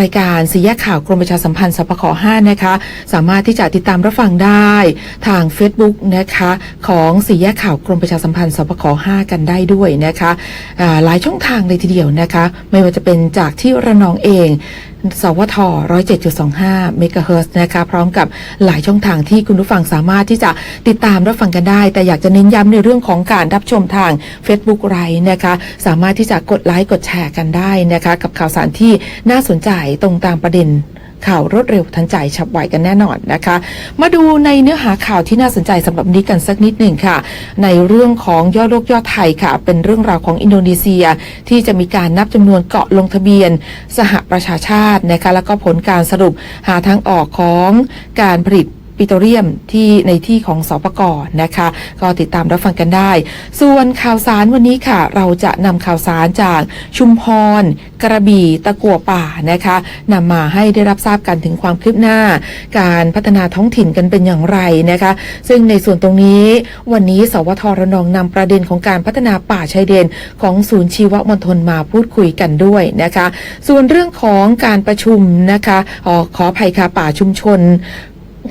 รายการสีแยกข่าวกรมประชาสัมพันธ์สปค5นะคะ สามารถที่จะติดตามรับฟังได้ทาง Facebook นะคะ ของสีแยกข่าวกรมประชาสัมพันธ์สปค5กันได้ด้วยนะคะหลายช่องทางเลยทีเดียวนะคะ ไม่ว่าจะเป็นจากที่ระนองเอง สวท 107.25 เมกะเฮิรตซ์นะคะ พร้อมกับหลายช่องทางที่คุณผู้ฟังสามารถที่จะติดตามรับฟังกันได้ แต่อยากจะเน้นย้ำในเรื่องของการรับชมทาง Facebook ไรนะคะ สามารถที่จะกดไลค์กดแชร์กันได้นะคะ กับข่าวสารที่น่าสนใจตรงตามประเด็น ข่าวรวดเร็วทันใจฉับไวกันแน่นอนนะคะ มาดูในเนื้อหาข่าวที่น่าสนใจสำหรับนี้กันสักนิดหนึ่งค่ะ ในเรื่องของยอดโลกยอดไทยค่ะ เป็นเรื่องราวของอินโดนีเซีย ที่จะมีการนับจำนวนเกาะลงทะเบียน สหประชาชาตินะคะแล้วก็ผลการสรุปหาทางออกของการผลิต ปิโตรเลียมที่ในที่ของสปกนะคะ ก็ติดตามรับฟังกันได้ ส่วนข่าวสารวันนี้ค่ะ เราจะนำข่าวสารจากชุมพร กระบี่ตะกัวป่านะคะนำมาให้ได้รับทราบกันถึงความคืบหน้า การพัฒนาท้องถิ่นกันเป็นอย่างไรนะคะ ซึ่งในส่วนตรงนี้วันนี้สวทระนองนำประเด็นของการพัฒนาป่าชายแดนของศูนย์ชีวมณฑลมาพูดคุยกันด้วยนะคะ ส่วนเรื่องของการประชุมนะคะออขออภัยค่ะป่าชุมชน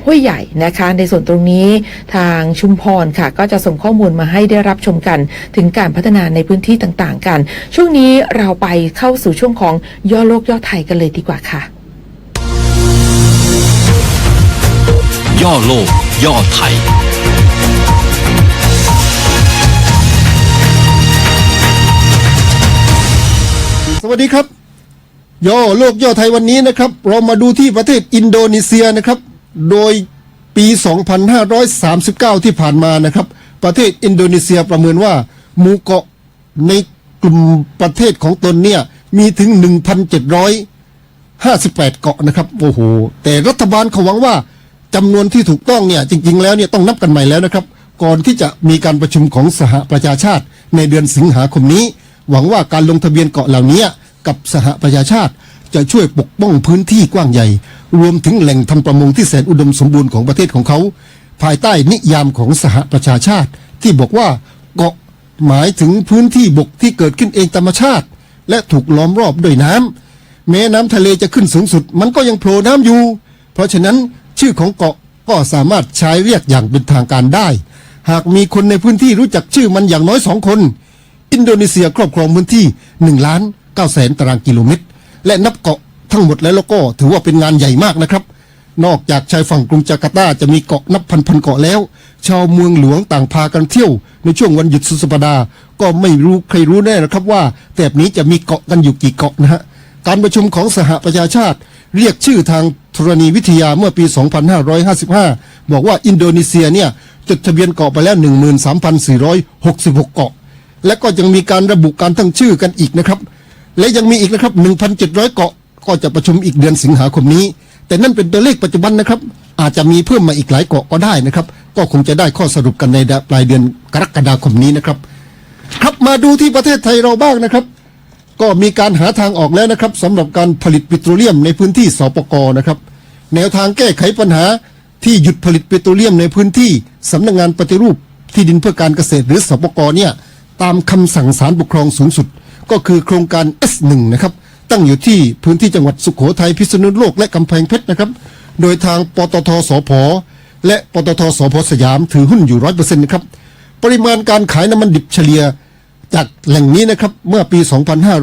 ห้วยใหญ่นะคะ ในส่วนตรงนี้ทางชุมพรค่ะ ก็จะส่งข้อมูลมาให้ได้รับชมกัน ถึงการพัฒนาในพื้นที่ต่างๆ กัน ช่วงนี้เราไปเข้าสู่ช่วงของย่อโลกย่อไทยกันเลยดีกว่าค่ะ ย่อโลก ย่อไทยสวัสดีครับ ย่อโลกย่อไทยวันนี้นะครับ เรามาดูที่ประเทศอินโดนีเซียนะครับ โดยปี 2539 ที่ผ่านมานะครับ ประเทศอินโดนีเซียประเมินว่าหมู่เกาะในกลุ่มประเทศของตนเนี่ยมีถึง 1,758 เกาะนะครับโอ้โหแต่รัฐบาลเขาหวังว่าจำนวนที่ถูกต้องเนี่ยจริง ๆ แล้วเนี่ยต้องนับกันใหม่แล้วนะครับ ก่อนที่จะมีการประชุมของสหประชาชาติ ในเดือนสิงหาคมนี้ หวังว่าการลงทะเบียนเกาะเหล่านี้กับสหประชาชาติ จะช่วยปกป้องพื้นที่กว้างใหญ่ รวมถึงแหล่งทำประมงที่แสนอุดมสมบูรณ์ของประเทศของเขา ภายใต้นิยามของสหประชาชาติ ที่บอกว่าเกาะหมายถึงพื้นที่บกที่เกิดขึ้นเองธรรมชาติ และถูกล้อมรอบด้วยน้ำแม้น้ำทะเลจะขึ้นสูงสุด มันก็ยังโผล่น้ำอยู่ เพราะฉะนั้นชื่อของเกาะก็สามารถใช้เรียกอย่างเป็นทางการได้ หากมีคนในพื้นที่รู้จักชื่อมันอย่างน้อยสองคน อินโดนีเซียครอบครองพื้นที่1ล้าน9แสนตารางกิโลเมตร และนับเกาะ ทั้งหมดแล้วแล้วก็ถือว่าเป็นงานใหญ่มากนะครับ นอกจากชายฝั่งกรุงจาการ์ตาจะมีเกาะนับพันพันๆเกาะแล้ว ชาวเมืองหลวงต่างพากันเที่ยว ในช่วงวันหยุดสุดสัปดาห์ก็ไม่รู้ใครรู้แน่นะครับว่าแถบนี้จะมีเกาะกันอยู่กี่เกาะนะฮะการประชุมของสหประชาชาติ เรียกชื่อทางธรณีวิทยาเมื่อปี 2555 บอกว่าอินโดนีเซียเนี่ยจดทะเบียนเกาะไปแล้ว 13,466 เกาะ และก็ยังมีการระบุการตั้งชื่อกันอีกนะครับ และยังมีอีกนะครับ 1,700 เกาะ ก็จะประชุมอีกเดือนสิงหาคมนี้ แต่นั่นเป็นตัวเลขปัจจุบันนะครับ อาจจะมีเพิ่มมาอีกหลายเกาะก็ได้นะครับ ก็คงจะได้ข้อสรุปกันในปลายเดือนกรกฎาคมนี้นะครับ ครับมาดูที่ประเทศไทยเราบ้างนะครับ ก็มีการหาทางออกแล้วนะครับสำหรับการผลิตปิโตรเลียมในพื้นที่สปกนะครับ แนวทางแก้ไขปัญหาที่หยุดผลิตปิโตรเลียมในพื้นที่สำนักงานปฏิรูปที่ดินเพื่อการเกษตรหรือสปกเนี่ยตามคำสั่งศาลปกครองสูงสุด ก็คือโครงการ S1 นะครับ ตั้งอยู่ที่พื้นที่จังหวัดสุขโขทัยพิษณุโลกและกำแพงเพชรนะครับ โดยทางปตทสพและปตทสพสยามถือหุ้นอยู่ร้อยเปอร์เซ็นต์นะครับปริมาณการขายน้ำมันดิบเฉลี่ยจากแหล่งนี้นะครับเมื่อปี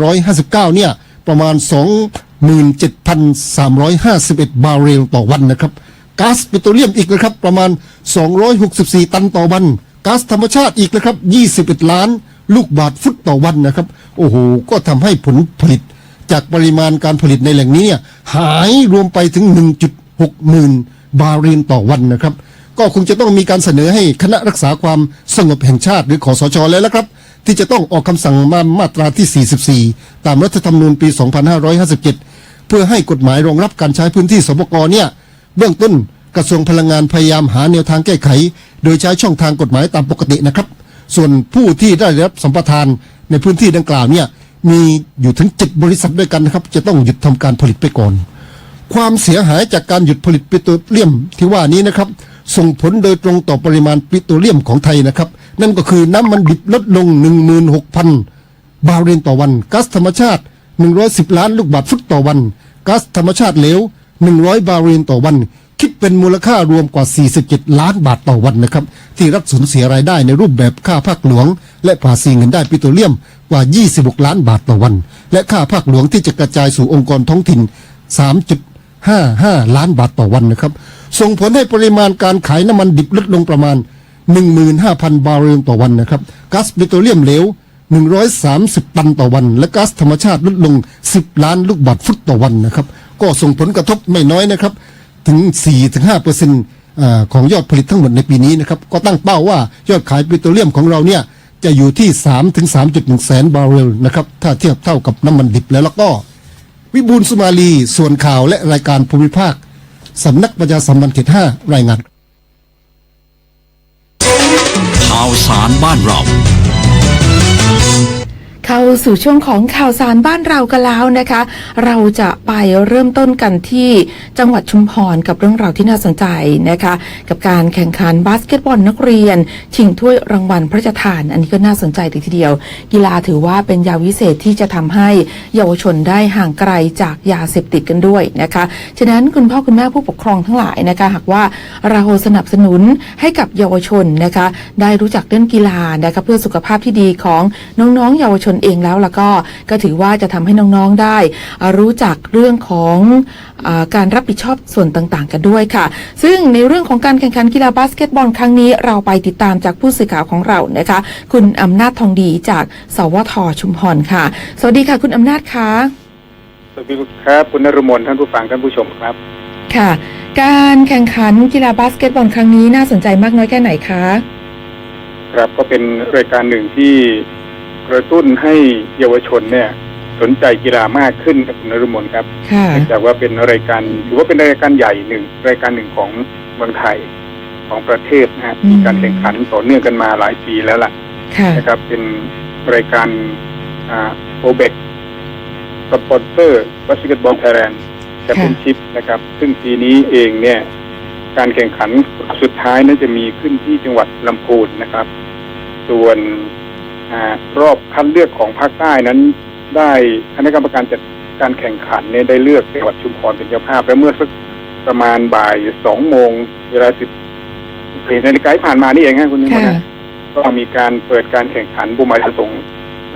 2559 เนี่ยประมาณ 27,351 บาร์เรลต่อวันนะครับก๊าซปิโตรเลียมอีกนะครับประมาณ 264 ตันต่อวันก๊าซธรรมชาติอีกนะครับ 21 ล้าน ลูกบาทฟุตต่อวันนะครับ โอ้โห ก็ทำให้ผลผลิต จากปริมาณการผลิตในแหล่งนี้เนี่ยหายรวมไปถึง 1.6หมื่นบาร์เรลต่อวันนะครับ ก็คงจะต้องมีการเสนอให้คณะรักษาความสงบแห่งชาติหรือขอสชแล้วละครับ ที่จะต้องออกคำสั่งมามาตราที่ 44 ตามรัฐธรรมนูญปี 2557 เพื่อให้กฎหมายรองรับการใช้พื้นที่สปกเนี่ยเบื้องต้นกระทรวงพลังงานพยายามหาแนวทางแก้ไข โดยใช้ช่องทางกฎหมายตามปกตินะครับ ส่วนผู้ที่ได้รับสัมปทานในพื้นที่ดังกล่าวเนี่ย มีอยู่ถึง7บริษัทด้วยกันนะครับ จะต้องหยุดทำการผลิตไปก่อน ความเสียหายจากการหยุดผลิตปิโตรเลียมที่ว่านี้นะครับ ส่งผลโดยตรงต่อปริมาณปิโตรเลียมของไทยนะครับ นั่นก็คือน้ำมันดิบลดลง 16,000 บาร์เรลต่อวันก๊าซธรรมชาติ 110 ล้านลูกบาทฟุตต่อวันก๊าซธรรมชาติเหลว 100 บาร์เรลต่อวัน คิดเป็นมูลค่ารวมกว่า 47 ล้านบาทต่อวันนะครับ ที่รัฐสูญเสียรายได้ในรูปแบบค่าภาคหลวง และภาษีเงินได้ปิโตรเลียมกว่า 26 ล้านบาทต่อวัน และค่าภาคหลวงที่จะกระจายสู่องค์กรท้องถิ่น 3.55 ล้านบาทต่อวันนะครับ ส่งผลให้ปริมาณการขายน้ำมันดิบลดลงประมาณ 15,000 บาร์เรลต่อวันนะครับก๊าซปิโตรเลียมเหลว130 ตันต่อวัน และก๊าซธรรมชาติลดลง 10 ล้านลูกบาศก์ฟุตต่อวันนะครับ ก็ส่งผลกระทบไม่น้อยนะครับ ถึง4-5เปอร์เซ็นต์ของยอดผลิตทั้งหมดในปีนี้นะครับ ก็ตั้งเป้าว่ายอดขายปิโตรเลียมของเราเนี่ยจะอยู่ที่3-3.1 แสนบาร์เรลนะครับ ถ้าเทียบเท่ากับน้ำมันดิบแล้วแล้วก็ วิบูลสุมาลี ส่วนข่าวและรายการภูมิภาคสำนักประชาสัมพันธ์เขต5รายงานข่าวสารบ้านเรา เข้าสู่ช่วงของข่าวสารบ้านเรากันแล้วนะคะ เราจะไปเริ่มต้นกันที่จังหวัดชุมพรกับเรื่องราวที่น่าสนใจนะคะ กับการแข่งขันบาสเกตบอลนักเรียน ชิงถ้วยรางวัลพระราชทาน อันนี้ก็น่าสนใจเลยทีเดียว กีฬาถือว่าเป็นยาวิเศษที่จะทำให้เยาวชนได้ห่างไกลจากยาเสพติดกันด้วยนะคะฉะนั้นคุณพ่อคุณแม่ผู้ปกครองทั้งหลายนะคะหากว่าเราสนับสนุนให้กับเยาวชนนะคะ ได้รู้จักเล่นกีฬานะคะเพื่อสุขภาพที่ดีของน้องๆเยาวชนเองแล้วแล้วก็ก็ถือว่าจะทำให้น้องๆได้อ่ารู้จักเรื่องของอาการรับผิดชอบส่วนต่างๆ กันด้วยค่ะ ซึ่งในเรื่องของการแข่งขันกีฬาบาสเกตบอลครั้งนี้เราไปติดตามจากผู้สื่อข่าวของเรานะคะ คุณอำนาจทองดีจากสวทชุมพรค่ะ สวัสดีค่ะ คุณอำนาจค่ะสวัสดีครับคุณนรมนท่านผู้ฟังท่านผู้ชมครับ ค่ะ การแข่งขันกีฬาบาสเกตบอลครั้งนี้น่าสนใจมากน้อยแค่ไหนคะครับก็เป็นรายการหนึ่งที่ กระตุ้นให้เยาวชนเนี่ย สนใจกีฬามากขึ้นครับคุณนรมนครับค่ะ เนื่องจากว่าเป็นรายการถือว่าเป็นรายการใหญ่หนึ่งรายการหนึ่งของเมืองไทยของประเทศนะฮะอืม มีการแข่งขันต่อเนื่องกันมาหลายปีแล้วล่ะค่ะ นะครับ เป็นรายการโอเบกสปอนเซอร์บาสเกตบอลไทยแลนด์แชมเปี้ยนชิพนะครับ ซึ่งปีนี้เองเนี่ย การแข่งขันสุดท้ายนั้นจะมีขึ้นที่จังหวัดลำพูนนะครับ ส่วนอา รอบคัดเลือกของภาคใต้นั้น ได้คณะกรรมการจัดการแข่งขันเนี่ยได้เลือกจังหวัดชุมพรเป็นเจ้าภาพและเมื่อสักประมาณบ่ายสองโมงเวลาสิบเหตุนาฬิกาที่ผ่านมานี่เองฮะคุณนิมนค่ะต์นะก็มีการเปิดการแข่งขันบุมาจะส่ง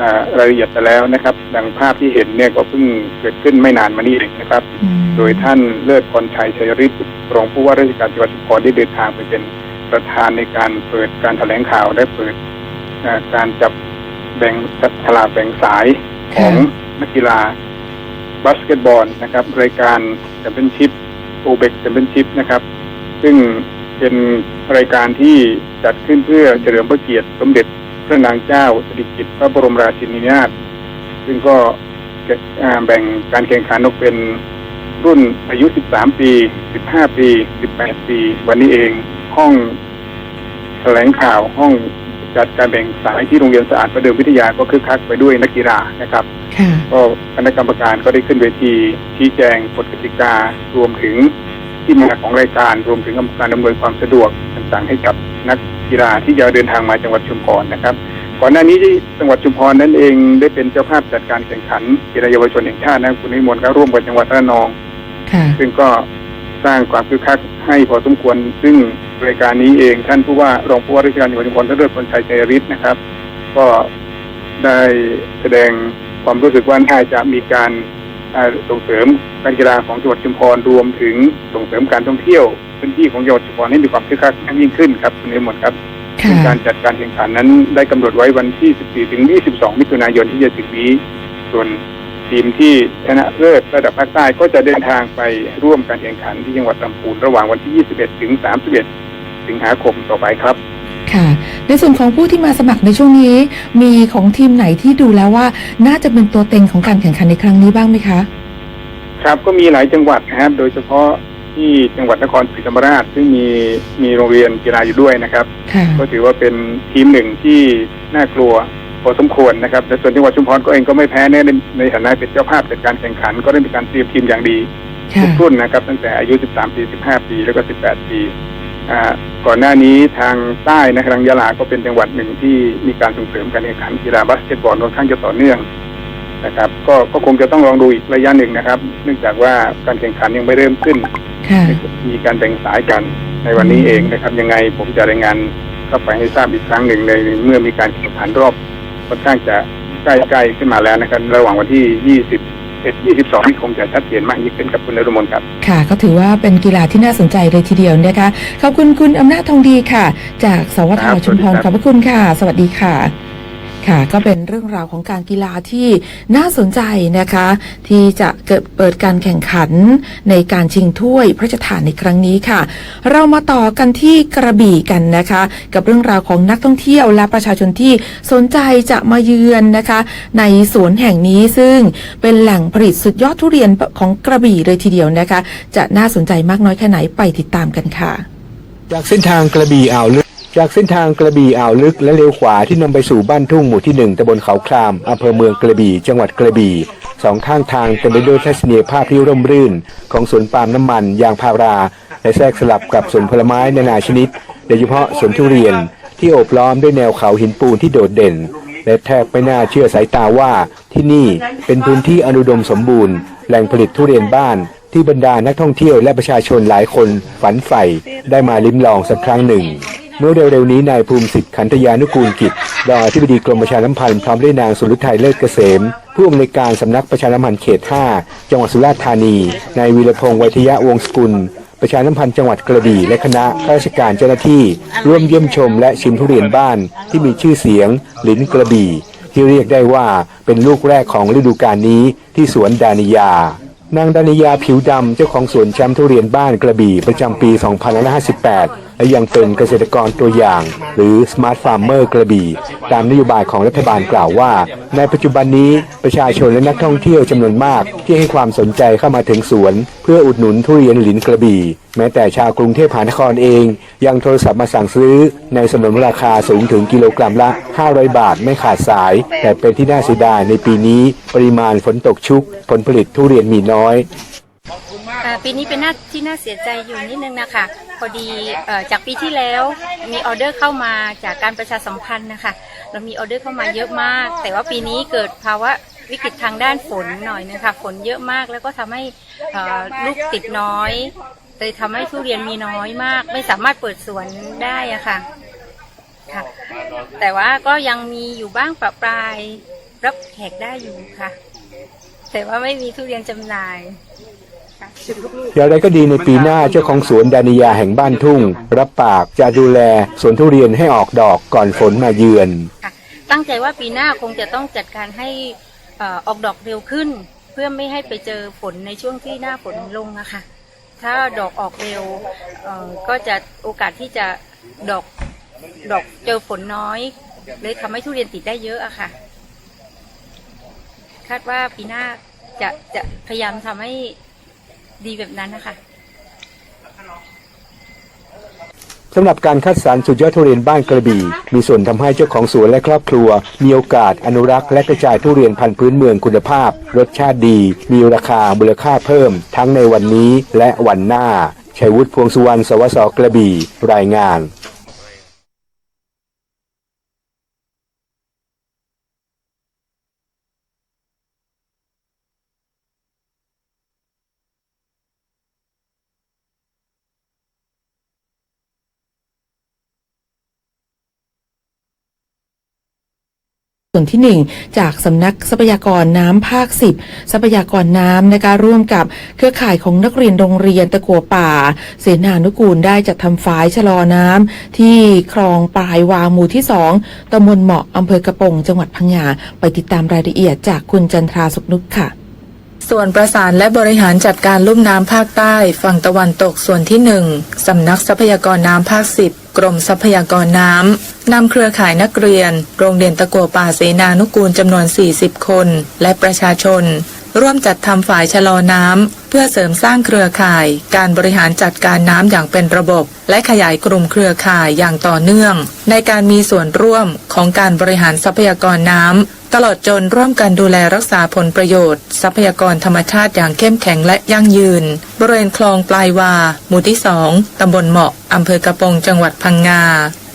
อ่ารายละเอียดไปแล้วนะครับ ดังภาพที่เห็นเนี่ยก็เพิ่งเกิดขึ้นไม่นานมานี้เองนะครับอืมโดยท่านเลิศพรชัยชัยฤทธิ์รองผู้ว่าราชการจังหวัดชุมพรได้เดินทางไปเป็นประธานในการเปิดการแถลงข่าวและเปิดอ่า การจับแบ่งฉลากแบ่งสายของนักกีฬาบาสเกตบอลนะครับรายการแชมเปี้ยนชิพโอเบกแชมเปี้ยนชิพนะครับ ซึ่งเป็นรายการที่จัดขึ้นเพื่อเฉลิมพระเกียรติสมเด็จพระนางเจ้าสิริกิติ์พระบรมราชินีนาถซึ่งก็อ่าแบ่งการแข่งขันออกเป็นรุ่นอายุ 13 ปี 15 ปี 18 ปี วันนี้เองห้องแถลงข่าวห้อง จัดการแบ่งสายที่โรงเรียนสะอาดประเดิมวิทยาก็คึกคักไปด้วยนักกีฬานะครับค่ะก็คณะกรรมการก็ได้ขึ้นเวทีชี้แจงกฎกติการวมถึงที่มาของรายการรวมถึงการดำเนินความสะดวกต่างๆ ให้กับนักกีฬาที่จะเดินทางมาจังหวัดชุมพรนะครับ ก่อนหน้านี้ที่จังหวัดชุมพรนั่นเองได้เป็นเจ้าภาพจัดการแข่งขันกีฬาเยาวชนแห่งชาตินะคุณนิมนต์ก็ร่วมกับจังหวัดระนองค่ะซึ่งก็ สร้างความคึกคักให้พอสมควร ซึ่งรายการนี้เองท่านผู้ว่ารองผู้ว่าราชการจังหวัดชุมพรท่านเลิศพลชัยชัยฤทธิ์นะครับ ก็ได้แสดงความรู้สึกว่าน่าจะมีการอ่าส่งเสริมการกีฬาของจังหวัดชุมพรรวมถึงส่งเสริมการท่องเที่ยวพื้นที่ของจังหวัดชุมพรให้มีความคึกคักยิ่งขึ้นครับคุณนิมนต์ครับค่ะซึ่งการจัดการแข่งขันนั้นได้กำหนดไว้วันที่ 14 ถึง 22 มิถุนายนที่จะถึงนี้ส่วน ทีมที่ชนะเลิศระดับภาคใต้ก็จะเดินทางไปร่วมการแข่งขันที่จังหวัดลำพูนระหว่างวันที่ 21 ถึง 31 สิงหาคมต่อไปครับ ค่ะ ในส่วนของผู้ที่มาสมัครในช่วงนี้ มีของทีมไหนที่ดูแล้วว่า น่าจะเป็นตัวเต็งของการแข่งขันในครั้งนี้บ้างไหมคะ ครับก็มีหลายจังหวัดนะครับ โดยเฉพาะที่จังหวัดนครศรีธรรมราชซึ่งมีมีโรงเรียนกีฬาอยู่ด้วยนะครับค่ะก็ถือว่าเป็นทีมหนึ่งที่น่ากลัว พอสมควรนะครับและส่วนจังหวัดชุมพรก็เองก็ไม่แพ้แน่ในในฐานะเป็นเจ้าภาพจัดการแข่งขัน ก็ได้มีการเตรียมทีมอย่างดีค่ะทุกรุ่นนะครับ ตั้งแต่อายุ 13 ปี 15 ปีแล้วก็ 18 ปีอ่าก่อนหน้านี้ทางใต้นะทางยะลาก็เป็นจังหวัดหนึ่งที่มีการส่งเสริมการแข่งขันกีฬาบาสเกตบอลค่อนข้างจะต่อเนื่องนะครับ ก็ก็คงจะต้องลองดูอีกระยะหนึ่งนะครับ เนื่องจากว่าการแข่งขันยังไม่เริ่มขึ้นค่ะมีการแบ่งสายกันในวันนี้เองนะครับยังไงผมจะรายงานเข้าไปให้ทราบอีกครั้งหนึ่งในเมื่อมีการแข่งขันรอบ ค่อนข้างจะใกล้ๆขึ้นมาแล้วนะครับ ระหว่างวันที่21 22นี่คงจะชัดเจนมากยิ่งขึ้นกับคุณนรมนครับ ค่ะ ก็ถือว่าเป็นกีฬาที่น่าสนใจเลยทีเดียวนะคะ ขอบคุณคุณอำนาจทองดีค่ะ จากสวทครับชุมพรสวัสดีครับขอบพระคุณค่ะ สวัสดีค่ะ ค่ะ ก็เป็นเรื่องราวของการกีฬาที่น่าสนใจนะคะ ที่จะเกิดเปิดการแข่งขันในการชิงถ้วยพระราชทานในครั้งนี้ค่ะ เรามาต่อกันที่กระบี่กันนะคะ กับเรื่องราวของนักท่องเที่ยวและประชาชนที่สนใจจะมาเยือนนะคะ ในสวนแห่งนี้ซึ่งเป็นแหล่งผลิตสุดยอดทุเรียนของกระบี่เลยทีเดียวนะคะ จะน่าสนใจมากน้อยแค่ไหนไปติดตามกันค่ะ จากเส้นทางกระบี่อ่าวลึก จากเส้นทางกระบี่อ่าวลึกและเลี้ยวขวาที่นำไปสู่บ้านทุ่งหมู่ที่หนึ่งตำบลเขาครามอำเภอเมืองกระบี่ จังหวัดกระบี่สองข้างทางเต็มไปด้วยทัศนียภาพที่ร่มรื่น ของสวนปาล์มน้ำมัน ยางพารา และแทรกสลับกับสวนผลไม้นานาชนิด โดยเฉพาะสวนทุเรียน ที่โอบล้อมด้วยแนวเขาหินปูนที่โดดเด่น และแทบไม่น่าเชื่อสายตาว่าที่นี่เป็นพื้นที่อนุดมสมบูรณ์ แหล่งผลิตทุเรียนบ้านที่บรรดานักท่องเที่ยวและประชาชนหลายคนฝันใฝ่ได้มาลิ้มลองสักครั้งหนึ่ง เมื่อเร็วๆนี้นายภูมิสิทธิ์ขันธยานุกูลกิจรองอธิบดีกรมประชาสัมพันธ์พร้อมด้วยนางสุรุทัยเลิศเกษม ผู้อำนวยการสำนักประชาสัมพันธ์เขต 5 จังหวัดสุราษฎร์ธานีนายวีรพงศ์วยทยะวงศ์สกุล ประชาสัมพันธ์จังหวัดกระบี่และคณะข้าราชการเจ้าหน้าที่ ร่วมเยี่ยมชมและชิมทุเรียนบ้านที่มีชื่อเสียง ลิ้นกระบี่ ที่เรียกได้ว่าเป็นลูกแรกของฤดูกาลนี้ที่สวนดานิยานางดานิยาผิวดำเจ้าของสวนแชมป์ทุเรียนบ้านกระบี่ประจำปี 2558และยังเป็นเกษตรกรตัวอย่าง หรือ Smart Farmer กระบี่ ตามนโยบายของรัฐบาลกล่าวว่า ในปัจจุบันนี้ประชาชนและนักท่องเที่ยวจำนวนมาก ที่ให้ความสนใจเข้ามาถึงสวน เพื่ออุดหนุนทุเรียนหลินกระบี่ แม้แต่ชาวกรุงเทพมหานครเอง ยังโทรศัพท์มาสั่งซื้อ ในสนนราคาสูงถึงกิโลกรัมละ 500 บาทไม่ขาดสาย แต่เป็นที่น่าเสียดายในปีนี้ปริมาณฝนตกชุก ผลผลิตทุเรียนมีน้อยปีนี้เป็นหน้าที่น่าเสียใจอยู่นิดนึงนะคะ อดีเอ่อจากปีที่แล้วมีออเดอร์เข้ามาจากการประชาสัมพันธ์นะคะเรามีออเดอร์เข้ามาเยอะมาก แต่ว่าปีนี้เกิดภาวะวิกฤตทางด้านฝนหน่อยนึงค่ะฝนเยอะมากแล้วก็ทำให้ลูกติดน้อยเลยทำให้ทุเรียนมีน้อยมาก ไม่สามารถเปิดสวนได้อะค่ะค่ะ แต่ว่าก็ยังมีอยู่บ้างประปรายรับแขกได้อยู่ค่ะ แต่ว่าไม่มีทุเรียนจำหน่าย อย่างไรก็ดีในปีหน้าเจ้าของสวนดานิยาแห่งบ้านทุ่ง รับปากจะดูแลสวนทุเรียนให้ออกดอกก่อนฝนมาเยือนค่ะตั้งใจว่าปีหน้าคงจะต้องจัดการให้เอ่อออกดอกเร็วขึ้น เพื่อไม่ให้ไปเจอฝนในช่วงที่หน้าฝนลงนะคะถ้าดอกออกเร็วเอ่อก็จะโอกาสที่จะดอกดอกเจอฝนน้อย เลยทำให้ทุเรียนติดได้เยอะอะค่ะ คาดว่าปีหน้าจะจะพยายามทำให้ ดีแบบนั้นนะคะสำหรับการคัดสรรสุดยอดทุเรียนบ้านกระบี่ มีส่วนทำให้เจ้าของสวนและครอบครัว มีโอกาสอนุรักษ์และกระจายทุเรียนพันธุ์พื้นเมืองคุณภาพ รสชาติดี มีราคามูลค่าเพิ่ม ทั้งในวันนี้และวันหน้าชัยวุฒิพวงสุวรรณสวสกระบี่ รายงาน ส่วนที่ 1 จากสำนักทรัพยากรน้ำภาค 10 ทรัพยากรน้ำนะคะร่วมกับเครือข่ายของนักเรียนโรงเรียนตะกัวป่า เสนานุกูลได้จัดทำฝายชะลอน้ำที่คลองปลายวางหมู่ที่ 2ตำบลเหมาะอำเภอกระปงจังหวัดพังงาไปติดตามรายละเอียดจากคุณจันทราสุขนุกค่ะ ส่วนประสานและบริหารจัดการลุ่มน้ำภาคใต้ ฝั่งตะวันตกส่วนที่หนึ่งสำนักทรัพยากรน้ำภาคสิบกรมทรัพยากรน้ำนำเครือข่ายนักเรียน โรงเรียนตะกัวป่าเสนานุกูลจำนวน 40 คน และประชาชน ร่วมจัดทำฝ่ายชะลอน้ำ เพื่อเสริมสร้างเครือข่าย การบริหารจัดการน้ำอย่างเป็นระบบ และขยายกลุ่มเครือข่ายอย่างต่อเนื่อง ในการมีส่วนร่วมของการบริหารทรัพยากรน้ำ ตลอดจนร่วมกันดูแลรักษาผลประโยชน์ ทรัพยากรธรรมชาติอย่างเข้มแข็งและยั่งยืน บริเวณคลองปลายวา หมู่ที่สองตำบลเหมาะอำเภอกระปงจังหวัดพังงา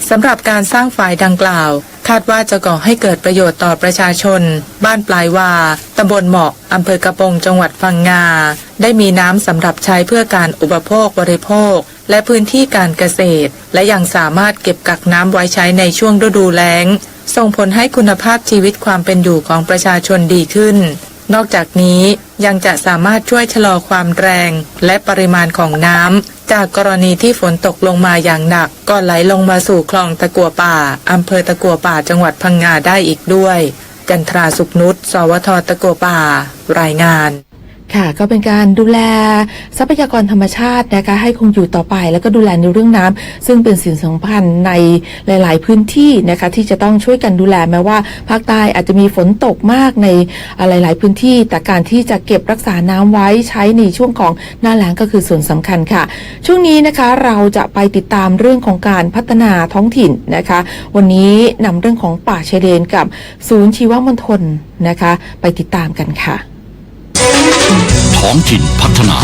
สำหรับการสร้างฝ่ายดังกล่าว คาดว่าจะก่อให้เกิดประโยชน์ต่อประชาชน บ้านปลายวาตำบลเหมาะอำเภอกระโปงจังหวัดฟังงา ได้มีน้ำสำหรับใช้เพื่อการอุปโภคบริโภค และพื้นที่การเกษตร และยังสามารถเก็บกักน้ำไว้ใช้ในช่วงฤดูแล้ง ส่งผลให้คุณภาพชีวิตความเป็นอยู่ของประชาชนดีขึ้น นอกจากนี้ยังจะสามารถช่วยชะลอความแรง และปริมาณของน้ำจากกรณีที่ฝนตกลงมาอย่างหนัก ก็ไหลลงมาสู่คลองตะกัวป่าอำเภอตะกัวป่าจังหวัดพังงาได้อีกด้วย จันทราสุขนุชสวทตะกัวป่า รายงาน ค่ะก็เป็นการดูแลทรัพยากรธรรมชาตินะคะให้คงอยู่ต่อไป แล้วก็ดูแลในเรื่องน้ำซึ่งเป็นสิ่งสำคัญในหลาย ๆ พื้นที่นะคะที่จะต้องช่วยกันดูแลแม้ว่าภาคใต้อาจจะมีฝนตกมากในหลาย ๆ พื้นที่ แต่การที่จะเก็บรักษาน้ำไว้ใช้ในช่วงของหน้าแล้งก็คือส่วนสำคัญค่ะ ช่วงนี้นะคะเราจะไปติดตามเรื่องของการพัฒนาท้องถิ่นนะคะ วันนี้นำเรื่องของป่าชายเลนกับศูนย์ชีวมณฑลนะคะ ไปติดตามกันค่ะ ท้องถิ่นพัฒนา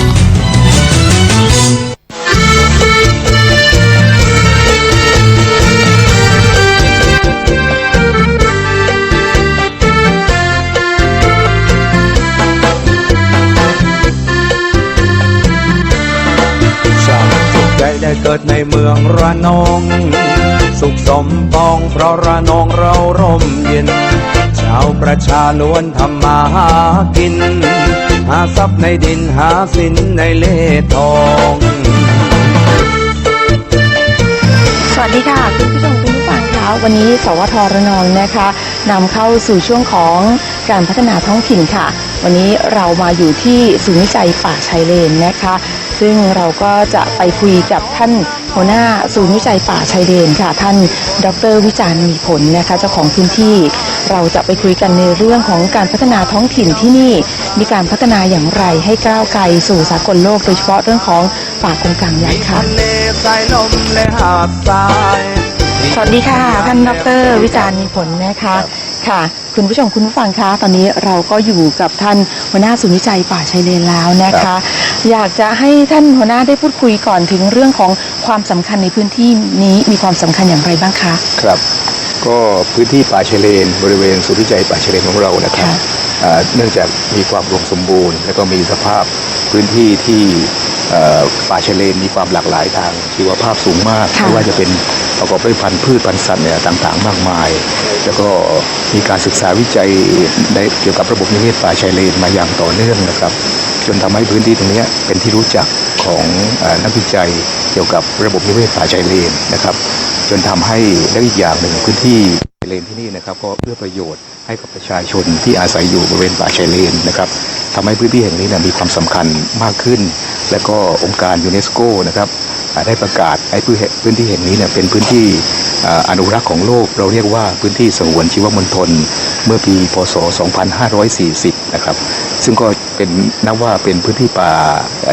ชาติสุขใจได้เกิดในเมืองระนอง สุขสมปองเพราะระนองเราร่มเย็นาวประชาล้วนทำมาหากิน หาทรัพย์ในดินหาสินในเล่ทอง สวัสดีค่ะ คุณผู้ชมคุณผู้ฟังคะวันนี้สวทระนองนะคะนำเข้าสู่ช่วงของการพัฒนาท้องถิ่นค่ะ วันนี้เรามาอยู่ที่ศูนย์วิจัยป่าชายเลนนะคะ ซึ่งเราก็จะไปคุยกับท่านหัวหน้าศูนย์วิจัยป่าชายเลนค่ะ ท่านดรวิจารณ์มีผลนะคะเจ้าของพื้นที่ เราจะไปคุยกันในเรื่องของการพัฒนาท้องถิ่นที่นี่มีการพัฒนาอย่างไรให้ก้าวไกลสู่สากลโลกโดยเฉพาะเรื่องของป่าคงกลางใหญ่ค่ะ สายลมและหาดทรายสวัสดีค่ะ ท่านดร วิจารณ์มีผลนะคะค่ะ คุณผู้ชมคุณผู้ฟังคะตอนนี้เราก็อยู่กับท่านหัวหน้าศูนย์วิจัยป่าชายเลนแล้วนะคะ อยากจะให้ท่านหัวหน้าได้พูดคุยก่อนถึงเรื่องของความสำคัญในพื้นที่นี้มีความสำคัญอย่างไรบ้างคะ ครับ ก็พื้นที่ป่าชายเลน บริเวณศูนย์วิจัยป่าชายเลนของเรานะครับค่ะอ่าเนื่องจากมีความรวมสมบูรณ์ และก็มีสภาพพื้นที่ที่เอ่อป่าชายเลนมีความหลากหลายทางชีวภาพสูงมากค่ะไม่ว่าจะเป็น ประกอบด้วยพันธุ์พืชพันธุ์สัตว์เนี่ยต่างๆ มากมาย แล้วก็มีการศึกษาวิจัยในเกี่ยวกับระบบนิเวศป่าชายเลนมาอย่างต่อเนื่องนะครับ จนทำให้พื้นที่ตรงนี้เป็นที่รู้จักของอนักวิจัยเกี่ยวกับระบบนิเวศป่าชายเลนนะครับ จนทำให้และอีกอย่างหนึ่งพื้นที่ เลนที่นี่นะครับก็เพื่อประโยชน์ให้กับประชาชนที่อาศัยอยู่บริเวณป่าชายเลนนะครับทำให้พื้นที่แห่งนี้นยมีความสำคัญมากขึ้น และก็องค์การยูเนสโกนะครับได้ประกาศให้พื้นที่แห่งนี้เนี่ยเป็นพื้นที่อนุรักษ์ของโลก เราเรียกว่าพื้นที่สงวนชีวมณฑลเมื่อปีพศ 2540 นะครับ ซึ่งก็เป็นนับว่าเป็นพื้นที่ป่า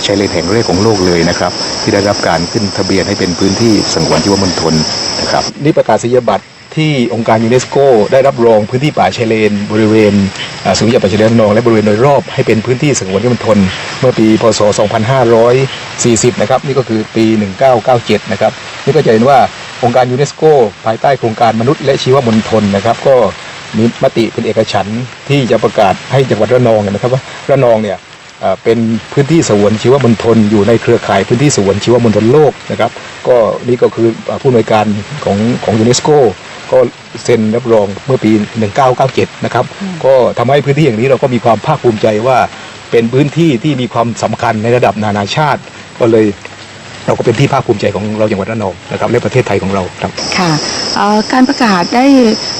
ชายเลนแห่งแรกของโลกเลยนะครับ ที่ได้รับการขึ้นทะเบียนให้เป็นพื้นที่สงวนชีวมณฑลนะครับนี่ประกาศนียบัตร ที่องค์การยูเนสโกได้รับรองพื้นที่ป่าชายเลน บริเวณอ่าศูนย์วิยป่าชายเลนระนองและบริเวณโดยรอบให้เป็นพื้นที่สงวนชีวมณฑลเมื่อปีพศ 2540 นะครับนี่ก็คือปี 1997 นะครับนี่ก็จะเห็นว่าองค์การยูเนสโกภายใต้โครงการมนุษย์และชีวมณฑลนะครับก็มีมติเป็นเอกฉันท์ที่จะประกาศให้จังหวัดระนองนะครับว่าระนองเนี่ยเป็นพื้นที่สวนชีวมณฑลอยู่ในเครือข่ายพื้นที่สวนชีวมณฑลโลกนะครับ ก็นี่ก็คือผู้อำนวยการของของยูเนสโก ก็เซ็นรับรองเมื่อปี 1997 นะครับ ก็ทำให้พื้นที่อย่างนี้เราก็มีความภาคภูมิใจว่าเป็นพื้นที่ที่มีความสำคัญในระดับนานาชาติ ก็เลยเราก็เป็นที่ภาคภูมิใจของเราจังหวัดระนองนะครับและประเทศไทยของเราครับค่ะเอ่อการประกาศได้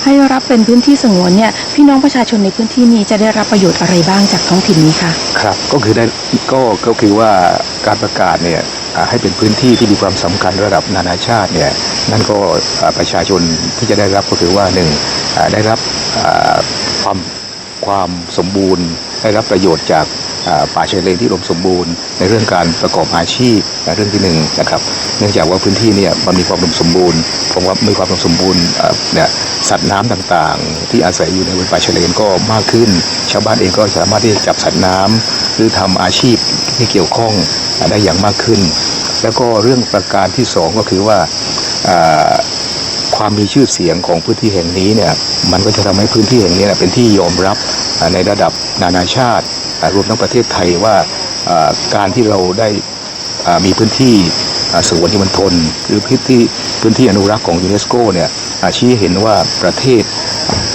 ให้รับเป็นพื้นที่สงวนเนี่ยพี่น้องประชาชนในพื้นที่นี้จะได้รับประโยชน์อะไรบ้างจากท้องถิ่นนี้คะครับก็คือได้ก็ก็คือว่าการประกาศเนี่ยอ่า ให้เป็นพื้นที่ที่มีความสำคัญระดับนานาชาติเนี่ยนั่นก็ประชาชนที่จะได้รับก็คือว่าหนึ่งได้รับความความสมบูรณ์ ได้รับประโยชน์จาก ป่าชายเลนที่อุดมสมบูรณ์ในเรื่องการประกอบอาชีพเรื่องที่หนึ่งนะครับเนื่องจากว่าพื้นที่เนี่ยมันมีความอุดมสมบูรณ์ผมว่ามีความอุดมสมบูรณ์เนี่ยสัตว์น้ำต่างๆ ที่อาศัยอยู่ในบริเวณป่าชายเลนก็มากขึ้น ชาวบ้านเองก็สามารถที่จะจับสัตว์น้ำหรือทำอาชีพที่เกี่ยวข้องได้อย่างมากขึ้น แล้วก็เรื่องประการที่สองก็คือว่าความมีชื่อเสียงของพื้นที่แห่งนี้เนี่ยมันก็จะทำให้พื้นที่แห่งนี้เเป็นที่ยอมรับในระดับนานาชาติ รวมทั้งประเทศไทยว่าอ่าการที่เราได้อ่ามีพื้นที่อ่าสวนที่มันทนหรือพื้นที่พื้นที่อนุรักษ์ของยูเนสโกเนี่ยอ่าชี้ให้เห็นว่าประเทศ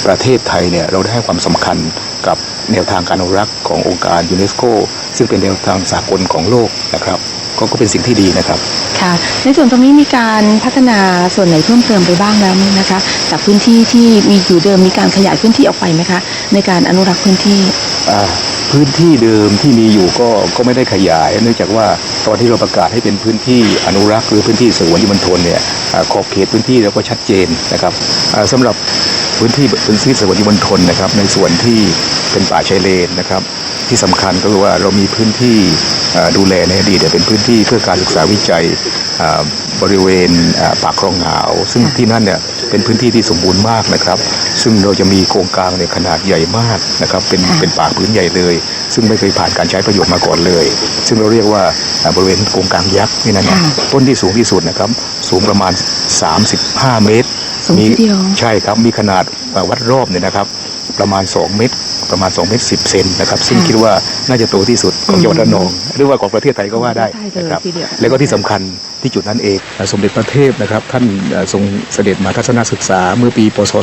ประเทศไทยเนี่ยเราได้ให้ความสำคัญกับแนวทางการอนุรักษ์ขององค์การยูเนสโกซึ่งเป็นแนวทางสากลของโลกนะครับ ก็ก็เป็นสิ่งที่ดีนะครับค่ะในส่วนตรงนี้มีการพัฒนาส่วนไหนเพิ่มเติมไปบ้างแล้วนะคะ จากพื้นที่ที่มีอยู่เดิมมีการขยายพื้นที่ออกไปไหมคะ ในการอนุรักษ์พื้นที่อ่า พื้นที่เดิมที่มีอยู่ก็ก็ไม่ได้ขยาย เนื่องจากว่าตอนที่เราประกาศให้เป็นพื้นที่อนุรักษ์หรือพื้นที่สงวนยมชนทนเนี่ยอขอบเขตพื้นที่เราก็ชัดเจนนะครับสำสำหรับพื้นที่พื้นที่สงวนที่มันทนนะครับ ในส่วนที่เป็นป่าชายเลนนะครับ ที่สำคัญก็คือว่าเรามีพื้นที่อ่าดูแลในอดีตเนี่ยเป็นพื้นที่เพื่อการศึกษาวิจัยอ่าบริเวณอ่าปากคลองหาว ซึ่งที่นั่นเนี่ยเป็นพื้นที่ที่สมบูรณ์มากนะครับ ซึ่งเราจะมีโครงการในยขนาดใหญ่มากนะครับเป็นค่ะเป็นป่าพื้นใหญ่เลย ซึ่งไม่เคยผ่านการใช้ประโยชน์มาก่อนเลย ซึ่งเราเรียกว่าอ่าบริเวณโครงการยักษ์นี่นะเนี่ยต้นที่สูงที่สุดนะครับสูงประมาณ 35 เมตรสูงทีเดียวใช่ครับมีขนาดอ่าวัดรอบเนี่ยนะครับ ประมาณ 2 เมตร ประมาณ2เมตร10เซนนะครับซึ่งคิดว่าน่าจะโตที่สุดของจังหวัดระนองหรือว่าของประเทศไทยก็ว่าได้ใช่เลยนะครับทีเดียวแล้วก็ที่สำคัญที่จุดนั้นเองอ่าสมเด็จพระเทพนะครับท่านอ่าทรงเสด็จมาทัศนศึกษาเมื่อปีพศ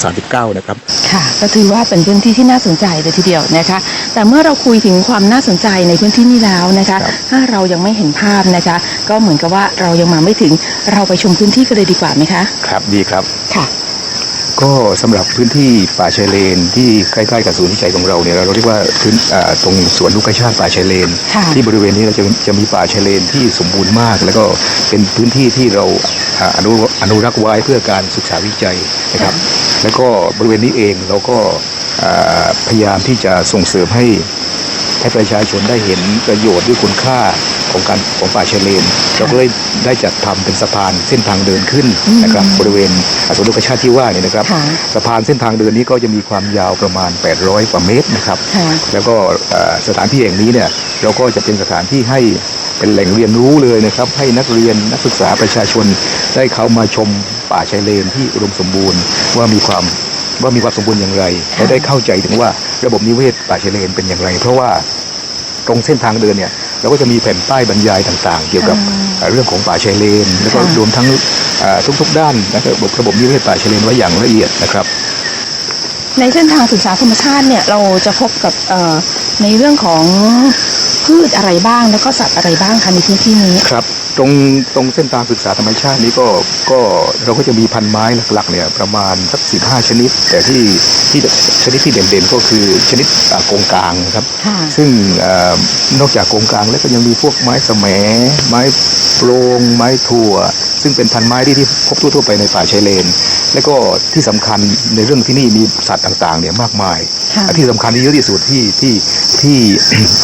2539 นะครับค่ะก็ถือว่าเป็นพื้นที่ที่น่าสนใจเลยทีเดียวนะคะแต่เมื่อเราคุยถึงความน่าสนใจในพื้นที่นี้แล้วนะคะครับถ้าเรายังไม่เห็นภาพนะคะ ก็เหมือนกับว่าเรายังมาไม่ถึงเราไปชมพื้นที่กันเลยดีกว่าไหมคะ ครับดีครับค่ะ ก็สำหรับพื้นที่ป่าชายเลน ที่ใกล้ๆกับศูนย์วิจัยของเราเนี่ยเราเรียกว่าพื้นอ่าตรงสวนลูกกระชาติป่าชายเลนค่ะที่บริเวณนี้เราจะจะมีป่าชายเลนที่สมบูรณ์มาก แล้วก็เป็นพื้นที่ที่เราอ่าอนุอนุรักษ์ไว้เพื่อการศึกษาวิจัยนะครับ แล้วก็บริเวณนี้เองเราก็อ่าพยายามที่จะส่งเสริมให้ให้ประชาชนได้เห็นประโยชน์ด้วยคุณค่า ของการของป่าชายเลนเราก็เลยได้จัดทำเป็นสะพานเส้นทางเดินขึ้นนะครับบริเวณสวนลูกกระชาติที่ว่าเนี่ยนะครับค่ะสะพานเส้นทางเดินนี้ก็จะมีความยาวประมาณ 800กว่าเมตรนะครับค่ะแล้วก็เอ่อสถานที่แห่งนี้เนี่ยเราก็จะเป็นสถานที่ให้เป็นแหล่งเรียนรู้เลยนะครับ ให้นักเรียนนักศึกษาประชาชนได้เข้ามาชมป่าชายเลนที่อุดมสมบูรณ์ว่ามีความว่ามีความสมบูรณ์อย่างไรและได้เข้าใจถึงว่าระบบนิเวศป่าชายเลนเป็นอย่างไร เพราะว่าตรงเส้นทางเดินเนี่ย เราก็จะมีแผ่นป้ายบรรยายต่างๆ เกี่ยวกับเอ่อเรื่องของป่าชายเลน แล้วก็ค่ะรวมทั้งเอ่อทุกๆ ด้านนะครับระบบระบบนิเวศป่าชายเลนไว้อย่างละเอียดนะครับ ในเส้นทางศึกษาธรรมชาติเนี่ยเราจะพบกับเอ่อในเรื่องของ พืชอะไรบ้างแล้วก็สัตว์อะไรบ้างคะในพื้นที่นี้ ครับ ตรงตรงเส้นทางศึกษาธรรมชาตินี้ก็ก็เราก็จะมีพันไม้หลักๆเนี่ยประมาณสักสิบห้าชนิด แต่ที่ที่ชนิดที่เด่นๆก็คือชนิดอ่ากงกลางครับค่ะซึ่งเอ่อนอกจากกงกลางแล้วก็ยังมีพวกไม้สะแหมไม้โปรงไม้ถั่ว ซึ่งเป็นพันไม้ที่ที่พบทั่วๆไปในป่าชายเลน และก็ที่สำคัญในเรื่องที่นี่มีสัตว์ต่างๆเนี่ยมากมายค่ะที่สำคัญที่เยอะที่สุดที่ที่ที่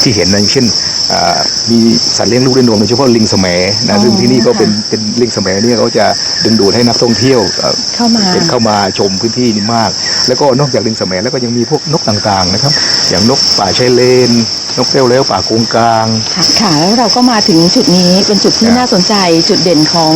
ที่เห็นนะอย่างเช่นอ่ามีสัตว์เลี้ยงลูกด้วยนมโดยเฉพาะลิงแสมนะซึ่งที่นี่ก็เป็นเป็นลิงแสมเนี่ยเขาจะดึงดูดให้นักท่องเที่ยวเอ่อเข้ามาเป็นเข้ามาชมพื้นที่นี้มาก แล้วก็นอกจากลิงแสมแล้วก็ยังมีพวกนกต่างๆนะครับ อย่างนกป่าชายเลน นกเต้วแล้วป่าโกงกลาง ค่ะค่ะแล้วเราก็มาถึงจุดนี้เป็นจุดที่ครับ น่าสนใจจุดเด่นของ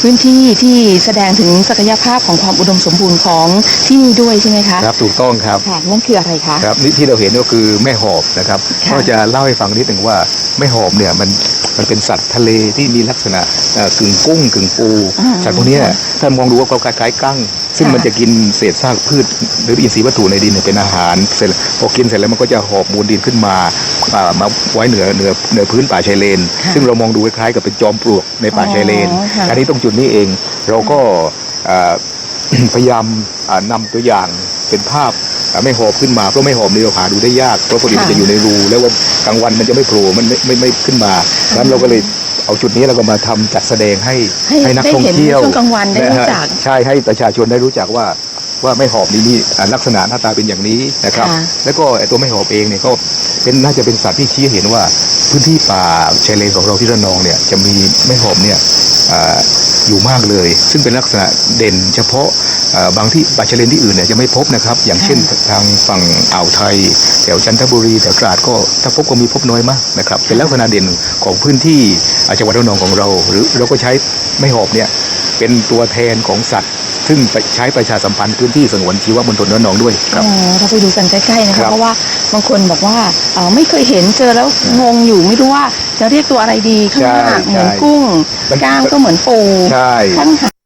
พื้นที่ที่แสดงถึงศักยภาพของความอุดมสมบูรณ์ของที่นี่ด้วยใช่ไหมคะครับถูกต้องครับ ค่ะนั่นคืออะไรคะ ครับนี่ที่เราเห็นก็คือแม่หอบนะครับค่ะ ก็จะเล่าให้ฟังนิดหนึ่งว่าแม่หอบเนี่ยมันมันเป็นสัตว์ทะเลที่มีลักษณะเอ่อกึ่งกุ้งกึ่งปู สัตว์พวกเนี้ยถ้ามองดูว่าเขาคล้ายๆกั้ง ซึ่งค่ะมันจะกินเศษซากพืช หรืออินทรีย์วัตถุในดินเนี่ยเป็นอาหารเสร็จพอกินเสร็จแล้วมันก็จะหอบมูลดินขึ้นมาอ่ามาไว้เหนือเหนือเหนือพื้นป่าชายเลนค่ะซึ่งเรามองดูคล้ายๆกับเป็นจอมปลวกในป่าชายเลนอ๋อค่ะอันนี้ตรงจุดนี้เองเราก็อ่าพยายามอ่านำตัวอย่างเป็นภาพอ่าไม่หอบขึ้นมาเพราะไม่หอบนี่เราหาดูได้ยากเพราะปกติมันค่ะจะอยู่ในรูแล้วว่ากลางวันมันจะไม่โผล่มันไม่ไม่ไม่ขึ้นมาดังนั้นเราก็เลย เอาจุดนี้เราก็มาทำจัดแสดงให้ให้นักได้ท่องเห็นเที่ยวช่วงกลางวันได้รู้จักนะฮะใช่ให้ประชาชนได้รู้จักว่าว่าไม่หอบนี่นี่อ่าลักษณะหน้าตาเป็นอย่างนี้นะครับค่ะแล้วก็ไอ้ตัวไม่หอบเองเนี่ยก็เป็นน่าจะเป็นสัตว์ที่ชี้ให้เห็นว่าพื้นที่ป่าชายเลนของเราที่ระนองเนี่ยจะมีไม่หอบเนี่ย อยู่มากเลย ซึ่งเป็นลักษณะเด่นเฉพาะบางที่ปลาชะเลนที่อื่นเนี่ยจะไม่พบนะครับ อย่างเช่นทางฝั่งอ่าวไทย แถวจันทบุรีแถวตราดก็ถ้าพบก็มีพบน้อยมากนะครับเป็นลักษณะเด่นของพื้นที่จังหวัดระนองของเรา หรือเราก็ใช้ไม่หอบเนี่ยเป็นตัวแทนของสัตว์ซึ่งใช้ประชาสัมพันธ์พื้นที่สงวนชีวมณฑลระนองด้วยครับเราไปดูกันใกล้ๆนะคะเพราะว่าบางคนบอกว่าไม่เคยเห็นเจอแล้วงงอยู่ไม่รู้ว่า จะเรียกตัวอะไรดีข้างหน้าหมือนกุ้ง ก้างก็เหมือนปูใช่ ข้างหลัง